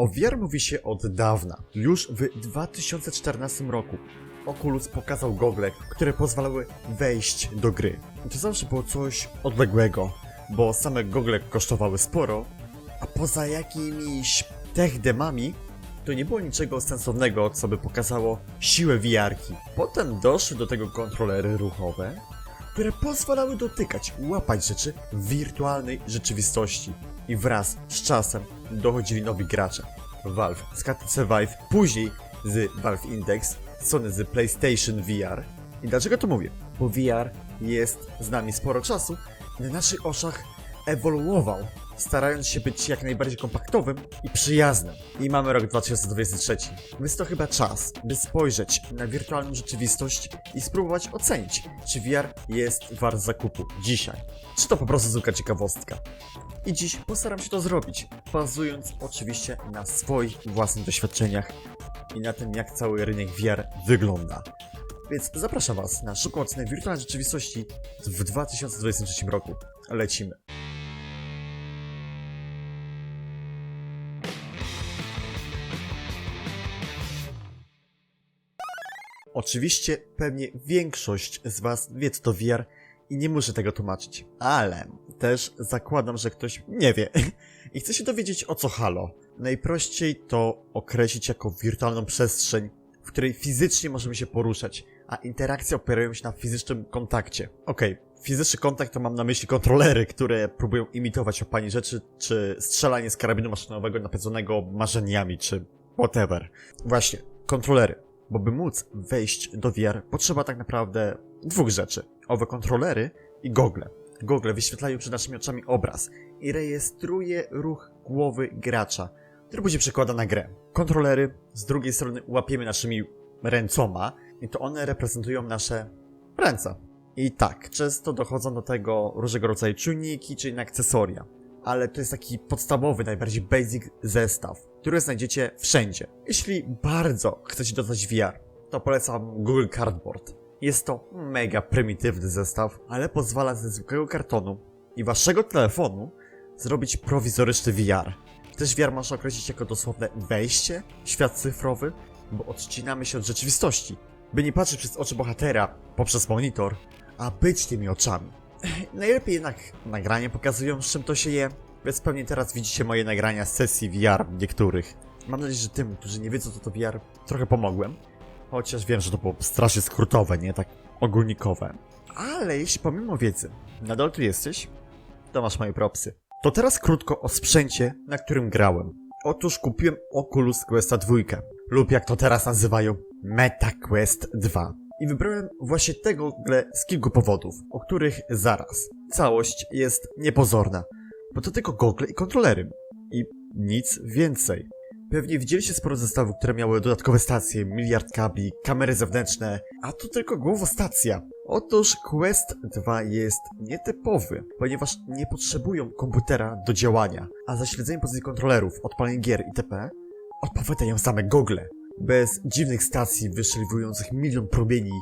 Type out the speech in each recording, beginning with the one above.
O VR mówi się od dawna. Już w 2014 roku Oculus pokazał gogle, które pozwalały wejść do gry. I to zawsze było coś odległego, bo same gogle kosztowały sporo, a poza jakimiś tech demami to nie było niczego sensownego, co by pokazało siłę VR-ki. Potem doszły do tego kontrolery ruchowe, które pozwalały dotykać, łapać rzeczy w wirtualnej rzeczywistości. I wraz z czasem dochodzili nowi gracze. Valve z HTC Vive, później z Valve Index, Sony z PlayStation VR. I dlaczego to mówię? Bo VR jest z nami sporo czasu i na naszych oczach ewoluował, starając się być jak najbardziej kompaktowym i przyjaznym. I mamy rok 2023, więc to chyba czas, by spojrzeć na wirtualną rzeczywistość i spróbować ocenić, czy VR jest wart zakupu dzisiaj, czy to po prostu zwykła ciekawostka. I dziś postaram się to zrobić, bazując oczywiście na swoich własnych doświadczeniach i na tym, jak cały rynek VR wygląda. Więc zapraszam Was na szybką ocenę wirtualnej rzeczywistości w 2023 roku. Lecimy. Oczywiście pewnie większość z Was wie co to VR i nie muszę tego tłumaczyć, ale też zakładam, że ktoś nie wie i chce się dowiedzieć o co halo. Najprościej to określić jako wirtualną przestrzeń, w której fizycznie możemy się poruszać, a interakcje operują się na fizycznym kontakcie. Okej, fizyczny kontakt to mam na myśli kontrolery, które próbują imitować opanie rzeczy, czy strzelanie z karabinu maszynowego napędzonego marzeniami, czy whatever. Właśnie, kontrolery. Bo by móc wejść do VR, potrzeba tak naprawdę dwóch rzeczy. Owe kontrolery i gogle. Gogle wyświetlają przed naszymi oczami obraz i rejestruje ruch głowy gracza, który później przekłada na grę. Kontrolery z drugiej strony łapiemy naszymi ręcoma i to one reprezentują nasze ręce. I tak, często dochodzą do tego różnego rodzaju czujniki czy inne akcesoria. Ale to jest taki podstawowy, najbardziej basic zestaw, który znajdziecie wszędzie. Jeśli bardzo chcecie dodać VR, to polecam Google Cardboard. Jest to mega prymitywny zestaw, ale pozwala ze zwykłego kartonu i waszego telefonu zrobić prowizoryczny VR. Też VR można określić jako dosłowne wejście w świat cyfrowy, bo odcinamy się od rzeczywistości, by nie patrzeć przez oczy bohatera poprzez monitor, a być tymi oczami. Najlepiej jednak nagrania pokazują, z czym to się je, więc pewnie teraz widzicie moje nagrania z sesji VR niektórych. Mam nadzieję, że tym, którzy nie wiedzą co to VR, trochę pomogłem. Chociaż wiem, że to było strasznie skrótowe, nie tak ogólnikowe. Ale jeśli pomimo wiedzy nadal tu jesteś, to masz moje propsy. To teraz krótko o sprzęcie, na którym grałem. Otóż kupiłem Oculus Questa 2, lub jak to teraz nazywają, MetaQuest 2. I wybrałem właśnie tego grę z kilku powodów, o których zaraz. Całość jest niepozorna, bo to tylko gogle i kontrolery. I nic więcej. Pewnie widzieliście sporo zestawów, które miały dodatkowe stacje, miliard kabli, kamery zewnętrzne, a to tylko głowostacja. Otóż Quest 2 jest nietypowy, ponieważ nie potrzebują komputera do działania, a za śledzenie pozycji kontrolerów, odpalenie gier itp. odpowiadają same gogle. Bez dziwnych stacji wystrzeliwujących milion promieni,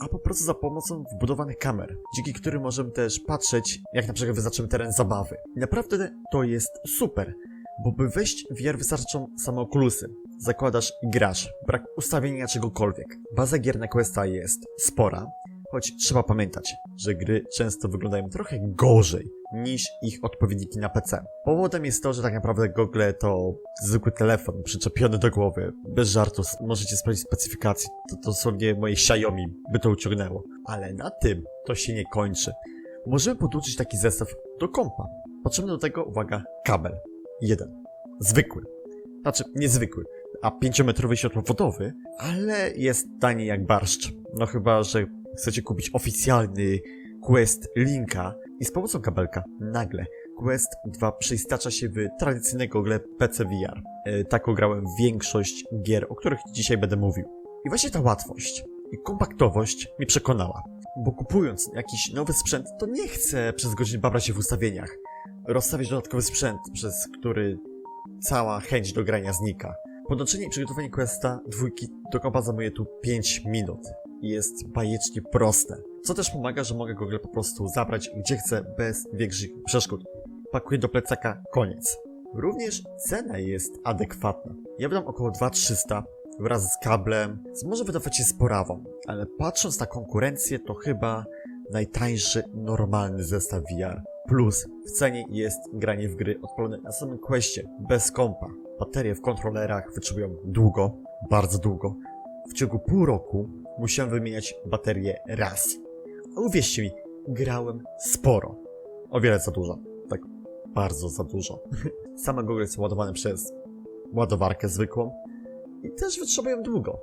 a po prostu za pomocą wbudowanych kamer, dzięki którym możemy też patrzeć, jak na przykład wyznaczymy teren zabawy. Naprawdę to jest super, bo by wejść w VR wystarczą same okulusy. Zakładasz i grasz, brak ustawienia czegokolwiek. Baza gier na Questa jest spora, choć trzeba pamiętać, że gry często wyglądają trochę gorzej niż ich odpowiedniki na PC. Powodem jest to, że tak naprawdę Google to zwykły telefon przyczepiony do głowy. Bez żartu, możecie sprawdzić specyfikacje, to dosłownie moje Xiaomi by to uciągnęło. Ale na tym to się nie kończy. Możemy podłączyć taki zestaw do kompa. Potrzebny do tego, uwaga, kabel. Jeden. Zwykły. Znaczy, niezwykły, a 5-metrowy światłowodowy, ale jest tani jak barszcz. No chyba, że chcecie kupić oficjalny Quest Linka i z pomocą kabelka nagle Quest 2 przeistacza się w tradycyjnego grę PC VR. E, taką grałem większość gier, o których dzisiaj będę mówił. I właśnie ta łatwość i kompaktowość mnie przekonała. Bo kupując jakiś nowy sprzęt, to nie chcę przez godzinę babrać się w ustawieniach. Rozstawić dodatkowy sprzęt, przez który cała chęć do grania znika. Podłączenie i przygotowanie Questa dwójki do kompa zajmuje tu 5 minut. Jest bajecznie proste. Co też pomaga, że mogę go po prostu zabrać gdzie chcę bez większych przeszkód. Pakuję do plecaka, koniec. Również cena jest adekwatna. Ja wydam około 2300 wraz z kablem, co może wydawać się sporawą, ale patrząc na konkurencję, to chyba najtańszy normalny zestaw VR. Plus w cenie jest granie w gry odpalone na samym questie, bez kompa. Baterie w kontrolerach wytrzymują długo, bardzo długo. W ciągu pół roku musiałem wymieniać baterię raz. A uwierzcie mi, grałem sporo. O wiele za dużo. Tak bardzo za dużo. Same gogle są ładowane przez ładowarkę zwykłą i też wytrzymują długo.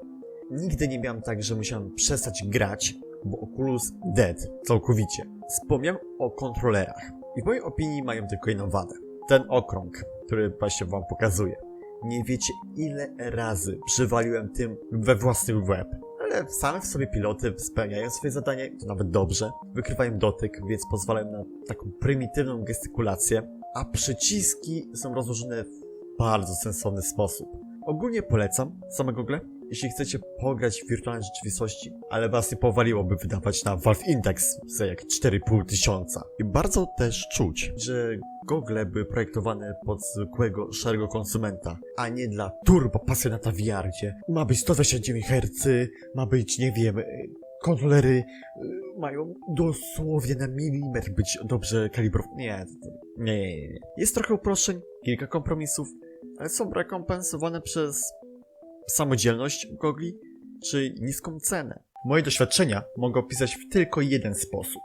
Nigdy nie miałem tak, że musiałem przestać grać, bo Oculus dead całkowicie. Wspomniałem o kontrolerach i w mojej opinii mają tylko jedną wadę. Ten okrąg, który właśnie wam pokazuję. Nie wiecie ile razy przywaliłem tym we własny łeb. Ale same w sobie piloty spełniają swoje zadanie, to nawet dobrze. Wykrywają dotyk, więc pozwalają na taką prymitywną gestykulację, a przyciski są rozłożone w bardzo sensowny sposób. Ogólnie polecam same Google, jeśli chcecie pograć w wirtualnej rzeczywistości, ale was nie powaliłoby wydawać na Valve Index za jak 4,5 tysiąca. I bardzo też czuć, że gogle były projektowane pod zwykłego, szarego konsumenta, a nie dla turbo pasjonata VR, gdzie ma być 129 Hz, ma być, nie wiem, y, kontrolery y, mają dosłownie na milimetr być dobrze kalibrowane. Nie, nie, nie, nie. Jest trochę uproszczeń, kilka kompromisów, ale są rekompensowane przez samodzielność gogli czy niską cenę. Moje doświadczenia mogę opisać w tylko jeden sposób.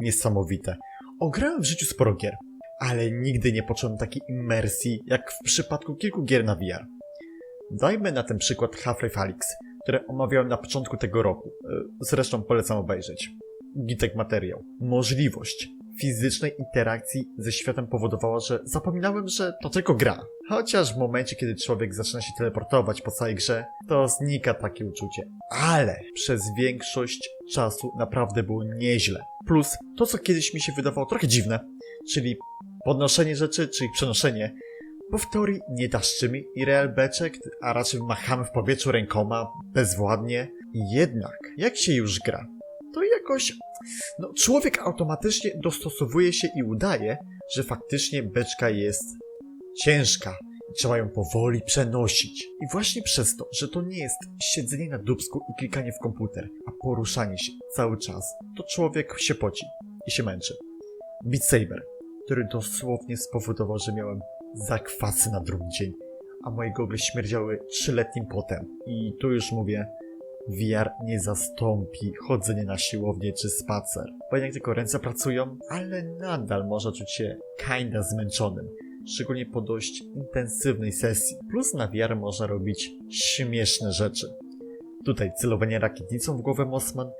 Niesamowite. Ograłem w życiu sporo gier, ale nigdy nie poczułem takiej imersji jak w przypadku kilku gier na VR. Dajmy na ten przykład Half-Life Alyx, które omawiałem na początku tego roku. E, Zresztą polecam obejrzeć. Gitek materiał. Możliwość fizycznej interakcji ze światem powodowała, że zapominałem, że to tylko gra. Chociaż w momencie, kiedy człowiek zaczyna się teleportować po całej grze, to znika takie uczucie. Ale przez większość czasu naprawdę było nieźle. Plus to, co kiedyś mi się wydawało trochę dziwne, czyli podnoszenie rzeczy, czy przenoszenie, bo w teorii nie daszczymy i real beczek, a raczej machamy w powietrzu rękoma bezwładnie. Jednak, jak się już gra, jakoś no, człowiek automatycznie dostosowuje się i udaje, że faktycznie beczka jest ciężka trzeba ją powoli przenosić. I właśnie przez to, że to nie jest siedzenie na dubsku i klikanie w komputer, a poruszanie się cały czas, to człowiek się poci i się męczy. Beat Saber, który dosłownie spowodował, że miałem zakwasy na drugi dzień, a moje gogle śmierdziały trzyletnim potem. I tu już mówię, VR nie zastąpi chodzenie na siłownię czy spacer, bo jednak tylko ręce pracują, ale nadal można czuć się kinda zmęczonym, szczególnie po dość intensywnej sesji. Plus na VR można robić śmieszne rzeczy. Tutaj celowanie rakietnicą w głowę Mossman,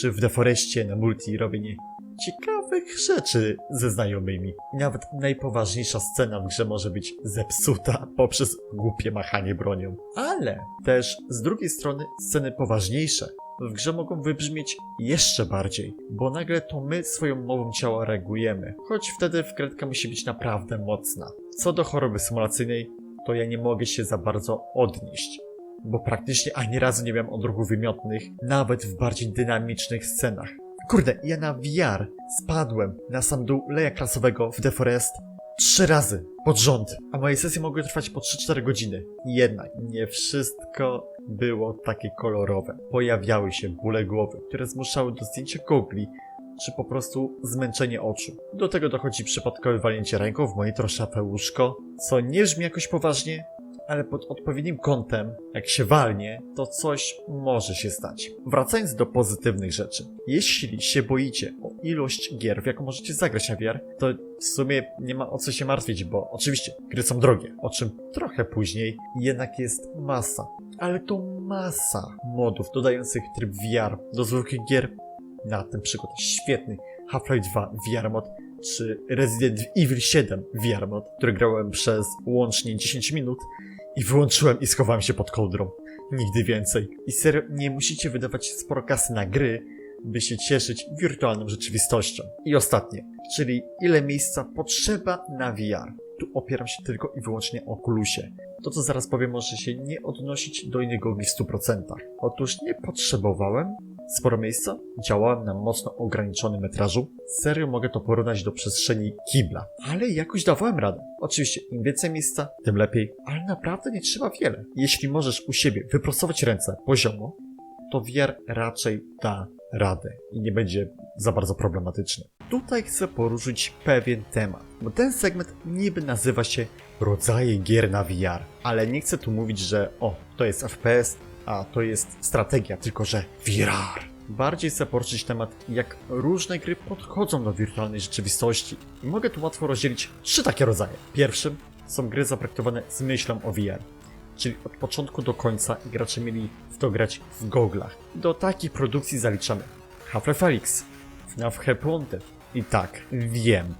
czy w Deforestie na multi robienie ciekawych rzeczy ze znajomymi. Nawet najpoważniejsza scena w grze może być zepsuta poprzez głupie machanie bronią. Ale też z drugiej strony sceny poważniejsze w grze mogą wybrzmieć jeszcze bardziej, bo nagle to my swoją mową ciała reagujemy, choć wtedy wkrętka musi być naprawdę mocna. Co do choroby symulacyjnej, to ja nie mogę się za bardzo odnieść, bo praktycznie ani razu nie miałem odruchów wymiotnych, nawet w bardziej dynamicznych scenach. Kurde, ja na VR spadłem na sam dół leja klasowego w The Forest trzy razy pod rząd, a moje sesje mogły trwać po 3-4 godziny. Jednak nie wszystko było takie kolorowe. Pojawiały się bóle głowy, które zmuszały do zdjęcia gogli, czy po prostu zmęczenie oczu. Do tego dochodzi przypadkowe walnięcie ręką w monitor szafę łóżko, co nie brzmi jakoś poważnie, ale pod odpowiednim kątem, jak się walnie, to coś może się stać. Wracając do pozytywnych rzeczy. Jeśli się boicie o ilość gier, w jaką możecie zagrać na VR, to w sumie nie ma o co się martwić, bo oczywiście gry są drogie, o czym trochę później, jednak jest masa, ale to masa modów dodających tryb VR do zwykłych gier. Na ten przykład świetny Half-Life 2 VR mod, czy Resident Evil 7 VR mod, który grałem przez łącznie 10 minut i wyłączyłem i schowałem się pod kołdrą. Nigdy więcej. I serio, nie musicie wydawać sporo kasy na gry, by się cieszyć wirtualną rzeczywistością. I ostatnie, czyli ile miejsca potrzeba na VR. Tu opieram się tylko i wyłącznie o Oculusie. To, co zaraz powiem, może się nie odnosić do innych gogli w 100%. Otóż nie potrzebowałem sporo miejsca, działałem na mocno ograniczonym metrażu. Serio mogę to porównać do przestrzeni kibla, ale jakoś dawałem radę. Oczywiście im więcej miejsca, tym lepiej, ale naprawdę nie trzeba wiele. Jeśli możesz u siebie wyprostować ręce poziomo, to VR raczej da radę i nie będzie za bardzo problematyczny. Tutaj chcę poruszyć pewien temat, bo ten segment niby nazywa się rodzaje gier na VR, ale nie chcę tu mówić, że o, to jest FPS, a to jest strategia, tylko że VR. Bardziej chcę poruszyć temat, jak różne gry podchodzą do wirtualnej rzeczywistości. I mogę tu łatwo rozdzielić trzy takie rodzaje. Pierwszym są gry zaprojektowane z myślą o VR czyli od początku do końca gracze mieli w to grać w goglach. Do takich produkcji zaliczamy Half-Life Felix, FNAF Happy Wanted. I tak, wiem,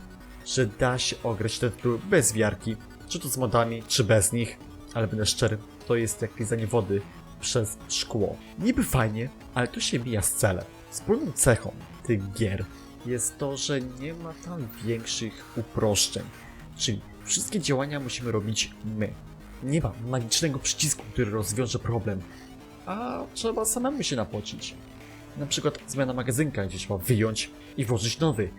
że da się ograć te tytuły bez wiarki, czy to z modami, czy bez nich, ale będę szczery, to jest jak pisanie wody przez szkło. Niby fajnie, ale to się mija z celem. Wspólną cechą tych gier jest to, że nie ma tam większych uproszczeń, czyli wszystkie działania musimy robić my. Nie ma magicznego przycisku, który rozwiąże problem, a trzeba samemu się napocić. Na przykład zmiana magazynka, gdzie trzeba wyjąć i włożyć nowy.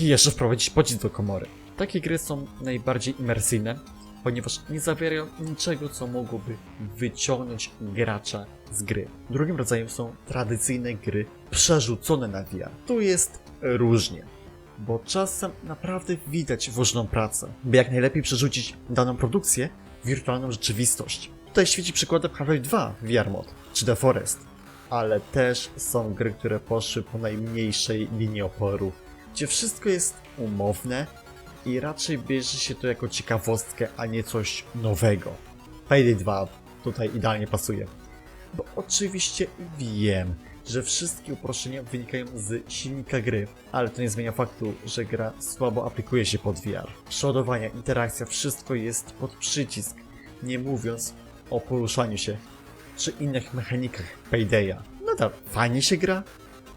I jeszcze wprowadzić pocisk do komory. Takie gry są najbardziej imersyjne, ponieważ nie zawierają niczego, co mogłoby wyciągnąć gracza z gry. Drugim rodzajem są tradycyjne gry przerzucone na VR. Tu jest różnie bo czasem naprawdę widać włożoną pracę, by jak najlepiej przerzucić daną produkcję w wirtualną rzeczywistość. Tutaj świeci przykładem Half-Life 2 VR Mod, czy The Forest, ale też są gry, które poszły po najmniejszej linii oporu, gdzie wszystko jest umowne i raczej bierze się to jako ciekawostkę, a nie coś nowego. Payday 2 tutaj idealnie pasuje. Bo oczywiście wiem, że wszystkie uproszczenia wynikają z silnika gry, ale to nie zmienia faktu, że gra słabo aplikuje się pod VR. Przodowania, interakcja, wszystko jest pod przycisk, nie mówiąc o poruszaniu się czy innych mechanikach Paydaya. Nadal fajnie się gra,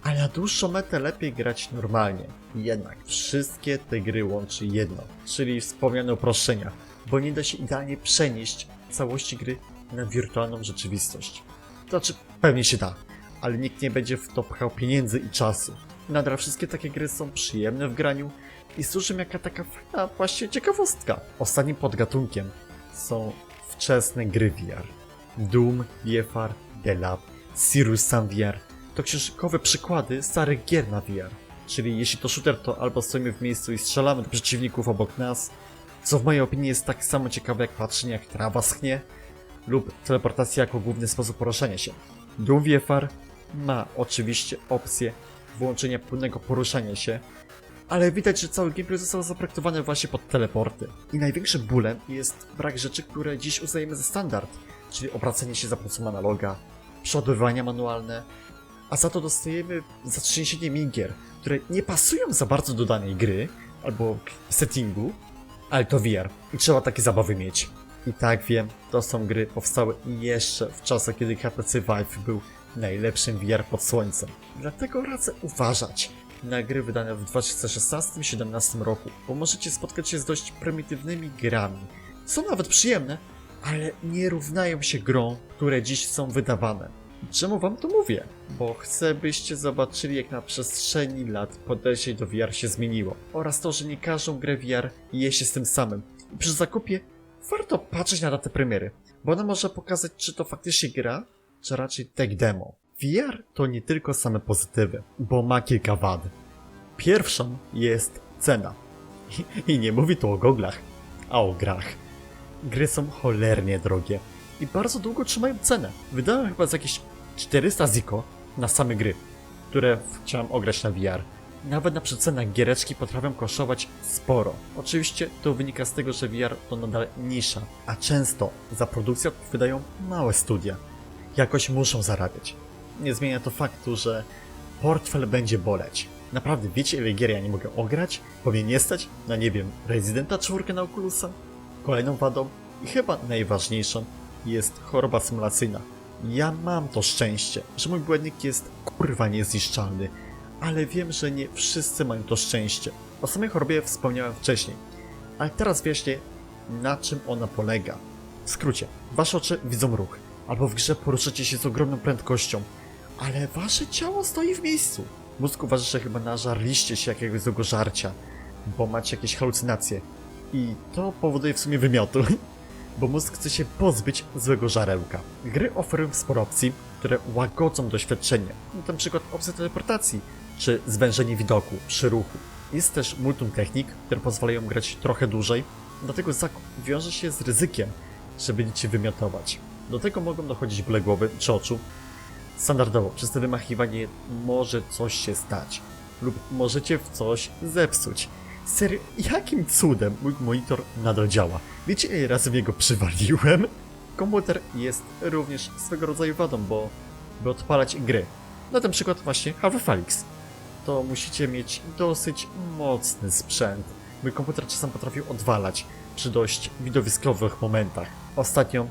ale na dłuższą metę lepiej grać normalnie. Jednak wszystkie te gry łączy jedno, czyli wspomniane uproszczenia, bo nie da się idealnie przenieść całości gry na wirtualną rzeczywistość. To znaczy, pewnie się da, ale nikt nie będzie w to pchał pieniędzy i czasu. Nadal wszystkie takie gry są przyjemne w graniu i służą jaka taka fajna właśnie ciekawostka. Ostatnim podgatunkiem są wczesne gry VR. Doom, BFR, The Lab, Sirius Sam VR to książkowe przykłady starych gier na VR. Czyli jeśli to shooter, to albo stoimy w miejscu i strzelamy do przeciwników obok nas, co w mojej opinii jest tak samo ciekawe jak patrzenie jak trawa schnie, lub teleportacja jako główny sposób poruszania się. Doom VFR ma oczywiście opcję włączenia płynnego poruszania się, ale widać, że cały gameplay został zaprojektowany właśnie pod teleporty. I największym bólem jest brak rzeczy, które dziś uznajemy za standard, czyli obracanie się za pomocą analoga, przeładowywania manualne, a za to dostajemy zatrzęsienie mingier, które nie pasują za bardzo do danej gry albo settingu, ale to VR i trzeba takie zabawy mieć. I tak wiem, to są gry powstałe jeszcze w czasach, kiedy HTC Vive był najlepszym VR pod słońcem. Dlatego radzę uważać na gry wydane w 2016-2017 roku, bo możecie spotkać się z dość prymitywnymi grami. Są nawet przyjemne, ale nie równają się grom, które dziś są wydawane. Czemu wam to mówię? Bo chcę, byście zobaczyli, jak na przestrzeni lat podejście do VR się zmieniło. Oraz to, że nie każdą grę VR je się z tym samym. I przy zakupie warto patrzeć na datę premiery, bo ona może pokazać, czy to faktycznie gra, czy raczej tech demo. VR to nie tylko same pozytywy, bo ma kilka wad. Pierwszą jest cena. I, I nie mówi tu o goglach, a o grach. Gry są cholernie drogie i bardzo długo trzymają cenę. Wydałem chyba z jakieś 400 ziko na same gry, które chciałem ograć na VR. Nawet na przecenach giereczki potrafią kosztować sporo. Oczywiście to wynika z tego, że VR to nadal nisza, a często za produkcję odpowiadają małe studia. Jakoś muszą zarabiać. Nie zmienia to faktu, że portfel będzie boleć. Naprawdę wiecie ile gier ja nie mogę ograć? Bo mnie nie stać na nie wiem, Residenta 4 na Oculusa? Kolejną wadą i chyba najważniejszą jest choroba symulacyjna. Ja mam to szczęście, że mój błędnik jest kurwa niezniszczalny, ale wiem, że nie wszyscy mają to szczęście. O samej chorobie wspomniałem wcześniej, ale teraz wyjaśnię, na czym ona polega. W skrócie, wasze oczy widzą ruch, albo w grze poruszacie się z ogromną prędkością, ale wasze ciało stoi w miejscu. Mózg uważa, że chyba nażarliście się jakiegoś złego żarcia, bo macie jakieś halucynacje. I to powoduje w sumie wymiotu, bo mózg chce się pozbyć złego żarełka. Gry oferują sporo opcji, które łagodzą doświadczenie, na przykład opcja teleportacji, czy zwężenie widoku przy ruchu. Jest też multum technik, które pozwalają grać trochę dłużej, dlatego zakup wiąże się z ryzykiem, że będziecie wymiotować. Do tego mogą dochodzić bóle głowy czy oczu. Standardowo przez to wymachiwanie może coś się stać lub możecie w coś zepsuć. Serio, jakim cudem mój monitor nadal działa? Wiecie ile razy w niego przywaliłem? Komputer jest również swego rodzaju wadą, bo by odpalać gry, na ten przykład właśnie Half-Life Alyx, to musicie mieć dosyć mocny sprzęt. Mój komputer czasem potrafił odwalać przy dość widowiskowych momentach. Ostatnio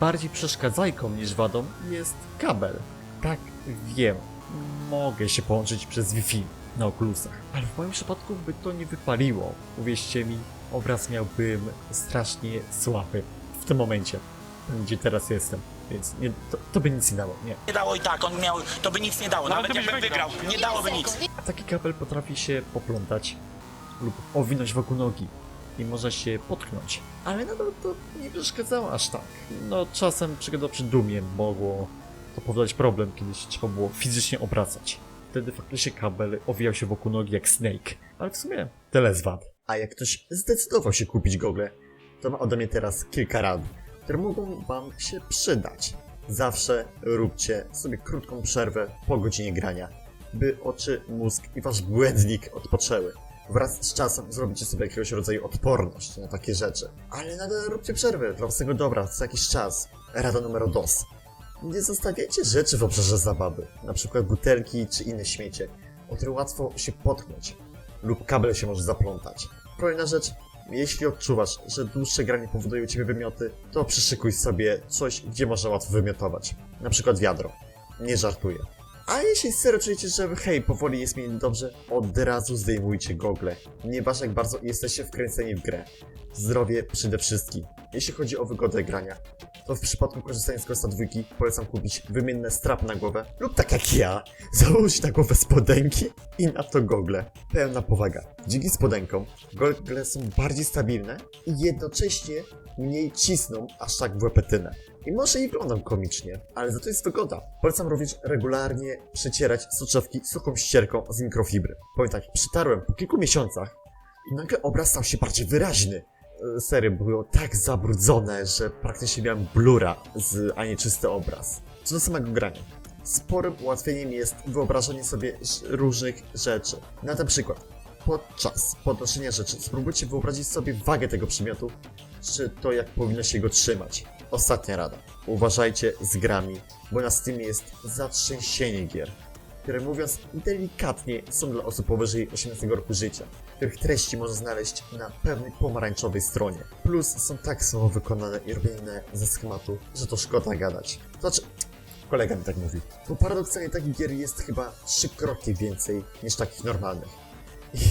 bardziej przeszkadzajką niż wadą jest kabel. Tak, wiem, mogę się połączyć przez Wi-Fi na okulusach, ale w moim przypadku by to nie wypaliło. Uwierzcie mi, obraz miałbym strasznie słaby w tym momencie, gdzie teraz jestem. Więc nie, to, to by nic nie dało, nie. Nie dało i tak, on miał, to by nic nie dało, No, nawet byś jakbym wygrał, wygrał. nie dałoby nic. A taki kabel potrafi się poplątać lub owinąć wokół nogi i może się potknąć. Ale nadal to nie przeszkadzało aż tak. No czasem przykładowo przy dumie mogło to powodować problem, kiedy się trzeba było fizycznie obracać. Wtedy faktycznie kabel owijał się wokół nogi jak Snake. Ale w sumie tyle z wad. A jak ktoś zdecydował się kupić gogle, to ma ode mnie teraz kilka rad, które mogą wam się przydać. Zawsze róbcie sobie krótką przerwę po godzinie grania by oczy, mózg i wasz błędnik odpoczęły. Wraz z czasem zrobicie sobie jakiegoś rodzaju odporność na takie rzeczy. Ale nadal róbcie przerwy dla własnego dobra co jakiś czas. Rada numer dos. Nie zostawiajcie rzeczy w obszarze zabawy, przykład butelki czy inne śmiecie, o które łatwo się potknąć lub kabel się może zaplątać. Kolejna rzecz, jeśli odczuwasz, że dłuższe granie powoduje u ciebie wymioty, to przyszykuj sobie coś, gdzie można łatwo wymiotować. Przykład wiadro. Nie żartuję. A jeśli serio czujecie, że hej, powoli jest mi dobrze, od razu zdejmujcie gogle. Nieważne jak bardzo jesteście wkręceni w grę. Zdrowie przede wszystkim. Jeśli chodzi o wygodę grania, to w przypadku korzystania z Ghosta 2 polecam kupić wymienne strap na głowę lub tak jak ja, założyć na głowę spodenki i na to gogle. Pełna powaga. Dzięki spodenkom gogle są bardziej stabilne i jednocześnie mniej cisną aż tak w łepetynę. I może i wyglądam komicznie, ale za to jest wygoda. Polecam również regularnie przecierać soczewki suchą ścierką z mikrofibry. Powiem tak, przytarłem po kilku miesiącach i nagle obraz stał się bardziej wyraźny. E, Serio, było tak zabrudzone, że praktycznie miałem blura z, a nie czysty obraz. Co do samego grania. Sporym ułatwieniem jest wyobrażenie sobie różnych rzeczy. Na ten przykład, podczas podnoszenia rzeczy spróbujcie wyobrazić sobie wagę tego przedmiotu, czy to jak powinno się go trzymać. Ostatnia rada. Uważajcie z grami, bo na Steamie jest zatrzęsienie gier, które mówiąc delikatnie są dla osób powyżej 18 roku życia, których treści można znaleźć na pewnej pomarańczowej stronie. Plus są tak samo wykonane i robione ze schematu, że to szkoda gadać. Znaczy, kolega mi tak mówi. Bo paradoksalnie takich gier jest chyba trzykrotnie więcej niż takich normalnych.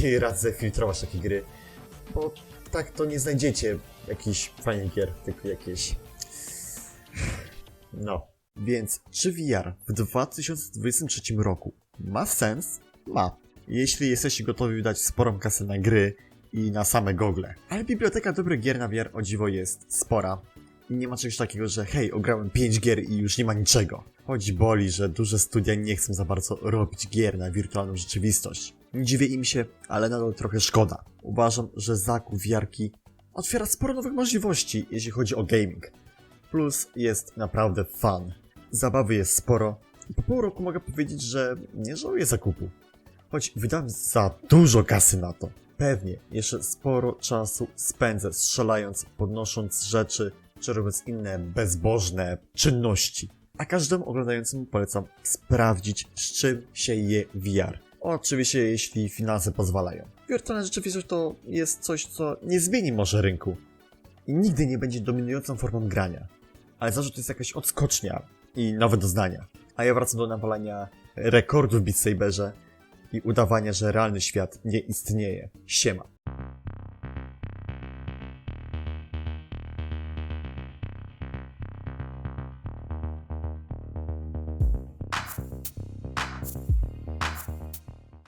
I radzę filtrować takie gry, bo tak to nie znajdziecie jakichś fajnych gier, tylko jakieś... No. Więc czy VR w 2023 roku ma sens? Ma. Jeśli jesteście gotowi wydać sporą kasę na gry i na same gogle. Ale biblioteka dobrych gier na VR o dziwo jest spora. I nie ma czegoś takiego, że hej, ograłem 5 gier i już nie ma niczego. Choć boli, że duże studia nie chcą za bardzo robić gier na wirtualną rzeczywistość. Nie dziwię im się, ale nadal trochę szkoda. Uważam, że zakup wiarki otwiera sporo nowych możliwości, jeśli chodzi o gaming. Plus jest naprawdę fun. Zabawy jest sporo. Po pół roku mogę powiedzieć, że nie żałuję zakupu. Choć wydałem za dużo kasy na to. Pewnie jeszcze sporo czasu spędzę strzelając, podnosząc rzeczy, czy robiąc inne bezbożne czynności. A każdemu oglądającemu polecam sprawdzić, z czym się je VR. Oczywiście, jeśli finanse pozwalają. Wirtualna rzeczywistość to jest coś, co nie zmieni może rynku. I nigdy nie będzie dominującą formą grania. Ale zawsze to jest jakaś odskocznia i nowe doznania. A ja wracam do nawalania rekordów w Beat Saberze i udawania, że realny świat nie istnieje. Siema.